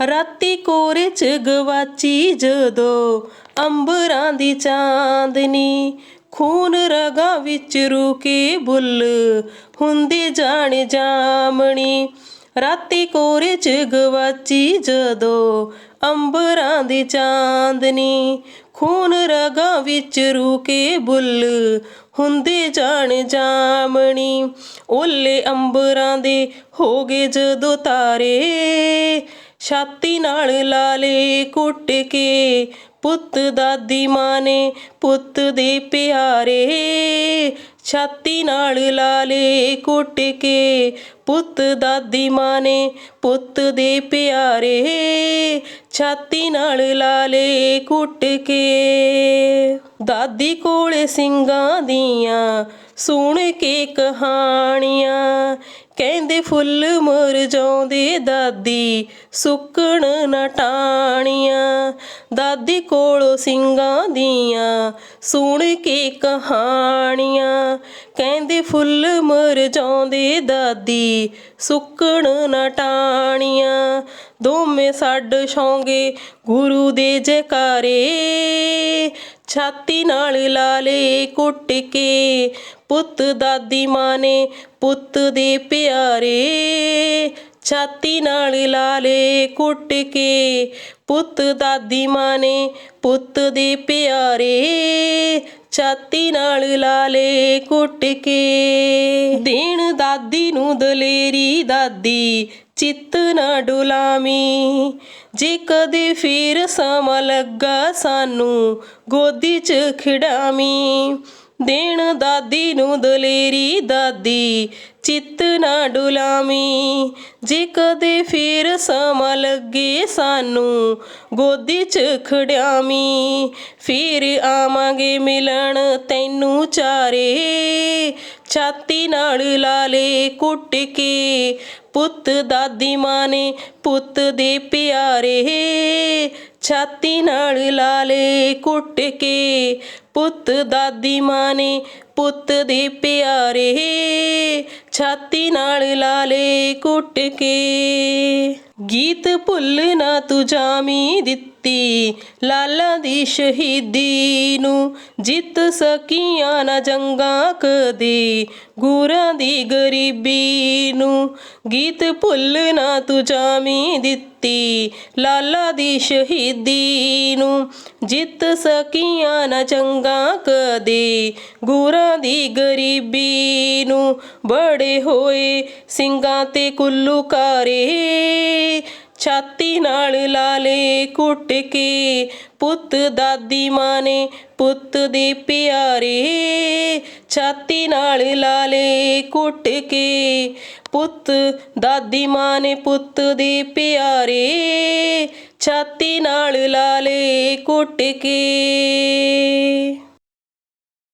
ਰਾਤੀ ਕੋਰੇ ਚ ਗਵਾਚੀ ਜਦੋਂ ਅੰਬਰਾਂ ਦੀ ਚਾਂਦਨੀ ਖੂਨ ਰਗਾ ਵਿੱਚ ਰੁਕੇ ਬੁੱਲ ਹੁੰਦੀ ਜਾਣ ਜਾਮਣੀ। ਰਾਤੀ ਕੋਰੇ ਚ ਗਵਾਚੀ ਜਦੋਂ ਅੰਬਰਾਂ ਦੀ ਚਾਂਦਨੀ ਖੂਨ ਰਗਾ ਵਿੱਚ ਰੁਕੇ ਬੁੱਲ ਹੁੰਦੇ ਜਾਣ ਜਾਮਣੀ। ਓਲੇ ਅੰਬਰਾਂ ਦੇ ਹੋ ਗਏ ਜਦੋਂ ਤਾਰੇ ਛਾਤੀ ਨਾਲ ਲਾਲੇ ਕੁੱਟ ਕੇ, ਪੁੱਤ ਦਾਦੀ ਮਾਂ ਨੇ ਪੁੱਤ ਦੇ ਪਿਆਰੇ। ਛਾਤੀ ਨਾਲ ਲਾਲੇ ਕੁੱਟ ਕੇ, ਪੁੱਤ ਦਾਦੀ ਮਾਂ ਨੇ ਪੁੱਤ ਦੇ ਪਿਆਰੇ। ਛਾਤੀ ਨਾਲ ਲਾਲੇ ਕੁੱਟ ਕੇ, ਦਾਦੀ ਕੋਲੇ ਸਿੰਘਾਂ ਦੀਆਂ ਸੁਣ ਕੇ ਕਹਾਣੀਆਂ। ਕਹਿੰਦੇ ਫੁੱਲ ਮੁਰਝਾਉਂਦੇ ਦਾਦੀ, ਸੁੱਕਣ ਨਾ ਟਾਣੀਆਂ। ਦਾਦੀ ਕੋਲੋਂ ਸਿੰਘਾਂ ਦੀਆਂ ਸੁਣ ਕੇ ਕਹਾਣੀਆਂ। ਕਹਿੰਦੇ ਫੁੱਲ ਮੁਰਝਾਉਂਦੇ ਦਾਦੀ, ਸੁੱਕਣ ਨਾ ਟਾਣੀਆਂ। ਦੋਵੇਂ ਛੱਡ ਛੋਂਗੇ ਗੁਰੂ ਦੇ ਜੈਕਾਰੇ। ਛਾਤੀ ਨਾਲ ਲਾਲੇ ਕੁੱਟ ਕੇ। ਪੁੱਤ ਦਾਦੀ ਮਾਂ ਨੇ ਪੁੱਤ ਦੇ ਪਿਆਰੇ। ਛਾਤੀ ਨਾਲ ਲਾਲੇ ਕੁੱਟ ਕੇ। ਪੁੱਤ ਦਾਦੀ ਮਾਂ ਨੇ ਪੁੱਤ ਦੇ ਪਿਆਰੇ। ਛਾਤੀ ਨਾਲ ਲਾਲੇ ਕੁੱਟ ਕੇ। ਦੇਣ ਦਾਦੀ ਨੂੰ ਦਲੇਰੀ ਦਾਦੀ, ਚਿੱਤ ਨਾ ਡੁਲਾਮੀ ਜੇ ਕਦੇ ਫੇਰ ਸਮਾਂ ਲੱਗਾ ਸਾਨੂੰ, ਗੋਦੀ 'ਚ ਖਿਡਾਮੀ ਦੇਣ ਦਾਦੀ ਨੂੰ ਦਲੇਰੀ ਦਾਦੀ, ਚਿੱਤ ਨਾ ਡੁਲਾਮੀ ਜੇ ਕਦੇ ਫੇਰ ਸਮਾਂ ਲੱਗੇ ਸਾਨੂੰ, ਗੋਦੀ 'ਚ ਖੜਿਆਮੀ ਫੇਰ ਆਵਾਂਗੇ ਮਿਲਣ ਤੈਨੂੰ ਚਾਰੇ, ਛਾਤੀ ਨਾਲ ਲਾਲੇ ਕੁੱਟ ਕੇ। ਪੁੱਤ ਦਾਦੀ ਮਾਂ ਨੇ ਪੁੱਤ ਦੇ ਪਿਆਰੇ, ਛਾਤੀ ਨਾਲ ਲਾਲੇ ਕੁੱਟ ਕੇ। ਪੁੱਤ ਦਾਦੀ ਮਾਂ ਨੇ ਪੁੱਤ ਦੇ ਪਿਆਰੇ, ਛਾਤੀ ਨਾਲ ਲਾਲੇ ਕੁੱਟ ਕੇ। ਗੀਤ ਭੁੱਲ ਨਾ ਤੂੰ ਜਾਮੀ ਦਿੱਤੀ, ਲਾਲਾ ਦੀ ਸ਼ਹੀਦੀ ਨੂੰ ਜਿੱਤ ਸਕੀਆਂ ਨਾ ਜੰਗਾਂ ਕਦੇ, ਗੁਰਾਂ ਦੀ ਗਰੀਬੀ ਨੂੰ ਗੀਤ ਭੁੱਲ ਨਾ ਤੂੰ ਜਾਮੀ ਦਿੱਤੀ, ਲਾਲਾ ਦੀ ਸ਼ਹੀਦੀ ਨੂੰ ਜਿੱਤ ਸਕੀਆਂ ਨਾ ਚੰਗਾ ਕਦੇ, ਗੁਰਾਂ ਦੀ ਗਰੀਬੀ ਨੂੰ ਬੜੇ ਹੋਏ ਸਿੰਘਾਂ ਤੇ ਕੁੱਲੂਕਾਰੇ ਛਾਤੀ ਨਾਲ ਲਾਲੇ ਕੁੱਟ ਕੇ। ਪੁੱਤ ਦਾਦੀ ਮਾਂ ਨੇ ਪੁੱਤ ਦੇ ਪਿਆਰੇ ਛਾਤੀ ਨਾਲ ਲਾਲੇ ਕੁੱਟ ਕੇ। ਪੁੱਤ ਦਾਦੀ ਮਾਂ ਨੇ ਪੁੱਤ ਦੇ ਪਿਆਰੇ ਛਾਤੀ ਨਾਲ ਲਾਲੇ ਕੁੱਟ ਕੇ।